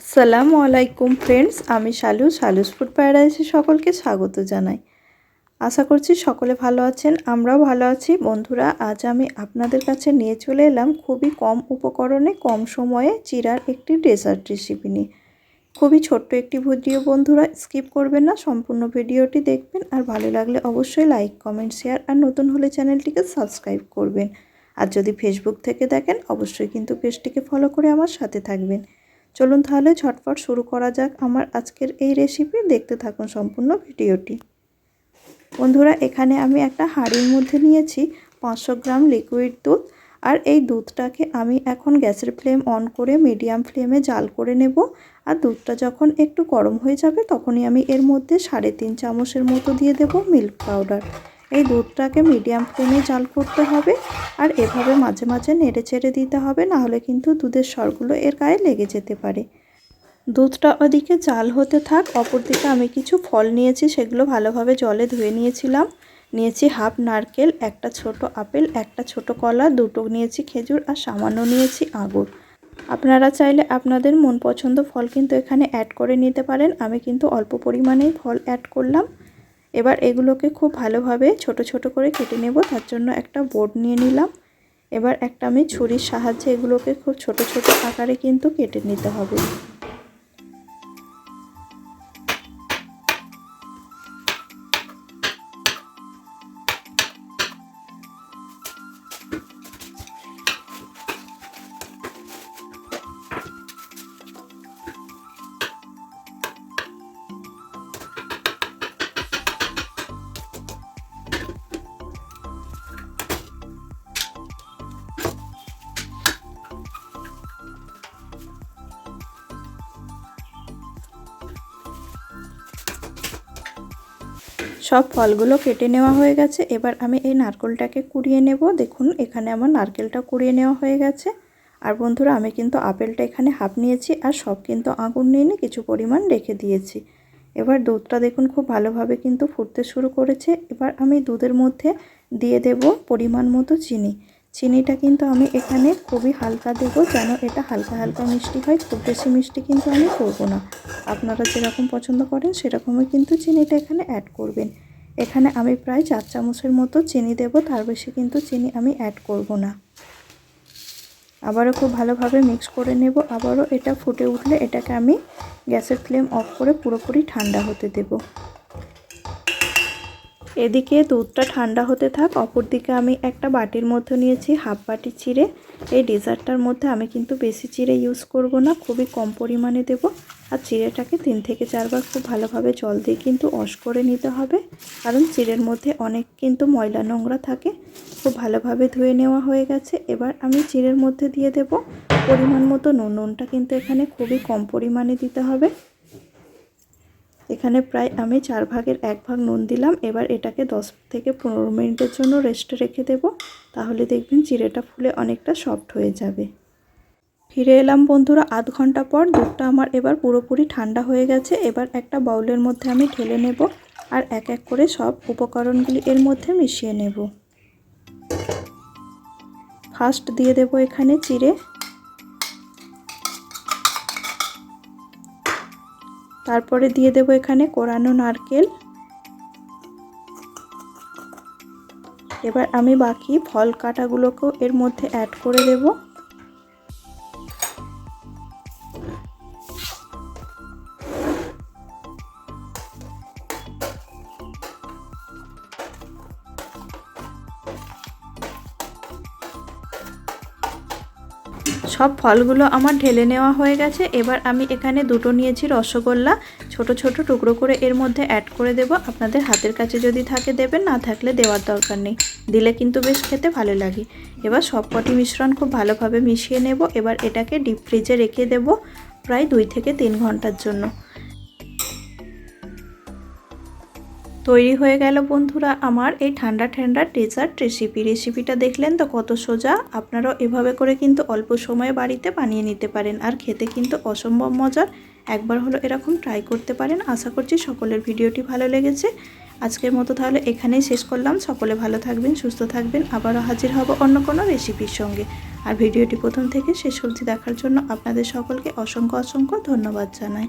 আসসালামু আলাইকুম ফ্রেন্ডস, আমি শালু, শালুস ফুড প্যারাডাইসে সকলকে স্বাগত জানাই। আশা করছি সকলে ভালো আছেন, আমরাও ভালো আছি। বন্ধুরা, আজ আমি আপনাদের কাছে নিয়ে চলে এলাম খুবই কম উপকরণে, কম সময়ে চিরার একটি ডেজার্ট রেসিপি নিয়ে। খুবই ছোট্ট একটি ভিডিও, বন্ধুরা, স্কিপ করবেন না, সম্পূর্ণ ভিডিওটি দেখবেন। আর ভালো লাগলে অবশ্যই লাইক, কমেন্ট, শেয়ার আর নতুন হলে চ্যানেলটিকে সাবস্ক্রাইব করবেন। আর যদি ফেসবুক থেকে দেখেন, অবশ্যই কিন্তু পেজটিকে ফলো করে আমার সাথে থাকবেন। চলুন তাহলে ঝটপট শুরু করা যাক আমার আজকের এই রেসিপি দেখতে থাকুন সম্পূর্ণ ভিডিওটি। বন্ধুরা, এখানে আমি একটা হাঁড়ির মধ্যে নিয়েছি পাঁচশো গ্রাম লিকুইড দুধ আর এই দুধটাকে আমি এখন গ্যাসের ফ্লেম অন করে মিডিয়াম ফ্লেমে জাল করে নেব আর দুধটা যখন একটু গরম হয়ে যাবে তখনই আমি এর মধ্যে সাড়ে তিন চামচের মতো দিয়ে দেব মিল্ক পাউডার। এই দুধটাকে মিডিয়াম ফ্লেমে জাল করতে হবে আর এভাবে মাঝে মাঝে নেড়ে চেড়ে দিতে হবে, নাহলে কিন্তু দুধের স্বরগুলো এর গায়ে লেগে যেতে পারে। দুধটা ওদিকে জাল হতে থাক অপর দিকে আমি কিছু ফল নিয়েছি, সেগুলো ভালোভাবে জলে ধুয়ে নিয়েছিলাম। নিয়েছি হাফ নারকেল, একটা ছোট আপেল, একটা ছোট কলা, দুটো নিয়েছি খেজুর আর সামান্য নিয়েছি আঙুর। আপনারা চাইলে আপনাদের মন পছন্দ ফল কিন্তু এখানে অ্যাড করে নিতে পারেন। আমি কিন্তু অল্প পরিমাণেই ফল অ্যাড করলাম। এবার এগুলোকে খুব ভালোভাবে ছোট ছোট করে কেটে নেব, তার জন্য একটা বোর্ড নিয়ে নিলাম। এবার একটা আমি ছুরির সাহায্যে এগুলোকে খুব ছোট ছোট আকারে কিন্তু কেটে নিতে হবে। সব ফলগুলো কেটে নেওয়া হয়ে গেছে। এবার আমি এই নারকেলটাকে কুড়িয়ে নেব। দেখুন, এখানে আমার নারকেলটা কুড়িয়ে নেওয়া হয়ে গেছে। আর বন্ধুরা, আমি কিন্তু আপেলটা এখানে হাফ নিয়েছি আর সব কিন্তু আঙুর নিয়ে নিয়ে কিছু পরিমাণ রেখে দিয়েছি। এবার দুধটা দেখুন, খুব ভালোভাবে কিন্তু ফুটতে শুরু করেছে। এবার আমি দুধের মধ্যে দিয়ে দেব পরিমাণ মতো চিনি। চিনিটা কিন্তু আমি এখানে খুবই হালকা দেব, যেন এটা হালকা হালকা মিষ্টি হয়। খুব বেশি মিষ্টি কিন্তু আমি করব না। আপনারা যেরকম পছন্দ করেন, সেরকমই কিন্তু চিনিটা এখানে অ্যাড করবেন। এখানে আমি প্রায় চার চামচের মতো চিনি দেব, তার বেশি কিন্তু চিনি আমি অ্যাড করব না। আবারও খুব ভালোভাবে মিক্স করে নেব, আবারও এটা ফুটে উঠলে এটাকে আমি গ্যাসের ফ্লেম অফ করে পুরোপুরি ঠান্ডা হতে দেবো। এদিকে দুধটা ঠান্ডা হতে থাক অপর দিকে আমি একটা বাটির মধ্যে নিয়েছি হাফ বাটি চিড়ে। এই ডেজার্টটার মধ্যে আমি কিন্তু বেশি চিড়ে ইউজ করব না, খুবই কম পরিমাণে দেব। আর চিড়েটাকে তিন থেকে চারবার খুব ভালোভাবে জল দিয়ে কিন্তু অশ করে নিতে হবে। কারণ চিড়ের মধ্যে অনেক কিন্তু ময়লা নোংরা থাকে, খুব ভালোভাবে ধুয়ে নেওয়া হয়ে গেছে। এবার আমি চিড়ের মধ্যে দিয়ে দেব। পরিমাণ মতো নুন, নুনটা কিন্তু এখানে খুবই কম পরিমাণে দিতে হবে। এখানে প্রায় আমি চার ভাগের এক ভাগ নুন দিলাম। এবার এটাকে দশ থেকে পনেরো মিনিটের জন্য রেস্টে রেখে দেব। তাহলে দেখবেন চিড়েটা ফুলে অনেকটা সফট হয়ে যাবে। ফিরে এলাম বন্ধুরা, আধ ঘণ্টা পর দুধটা আমার এবার পুরোপুরি ঠান্ডা হয়ে গেছে। এবার একটা বাউলের মধ্যে আমি ঢেলে নেব আর এক এক করে সব উপকরণগুলি এর মধ্যে মিশিয়ে নেব। ফার্স্ট দিয়ে দেব এখানে চিড়ে। তারপরে দিয়ে দেব এখানে কোরানো নারকেল। এবার আমি বাকি ফল কাটাগুলোকেও এর মধ্যে অ্যাড করে দেবো। সব ফলগুলো আমার ঢেলে নেওয়া হয়ে গেছে। এবার আমি এখানে দুটো নিয়েছি রসগোল্লা। ছোট ছোট টুকরো করে এর মধ্যে অ্যাড করে দেব। আপনাদের হাতের কাছে যদি থাকে দেবেন, না থাকলে দেওয়ার দরকার নেই। দিলে কিন্তু বেশ খেতে ভালো লাগে। এবার সব কটি মিশ্রণ খুব ভালোভাবে মিশিয়ে নেব। এবার এটাকে ডিপ ফ্রিজে রেখে দেব প্রায় দুই থেকে তিন ঘণ্টার জন্য। তৈরি হয়ে গেল বন্ধুরা আমার এই ঠান্ডা ঠান্ডা ডেজার্ট রেসিপি রেসিপিটা দেখলেন তো কত সোজা? আপনারাও এভাবে করে কিন্তু অল্প সময়ে বাড়িতে বানিয়ে নিতে পারেন। আর খেতে কিন্তু অসম্ভব মজার। একবার হলো এরকম ট্রাই করতে পারেন। আশা করছি সকলের ভিডিওটি ভালো লেগেছে। আজকের মতো তাহলে এখানেই শেষ করলাম। সকলে ভালো থাকবেন, সুস্থ থাকবেন। আবারও হাজির হব অন্য কোনো রেসিপির সঙ্গে। আর ভিডিওটি প্রথম থেকে শেষ অবধি দেখার জন্য আপনাদের সকলকে অসংখ্য অসংখ্য ধন্যবাদ জানাই।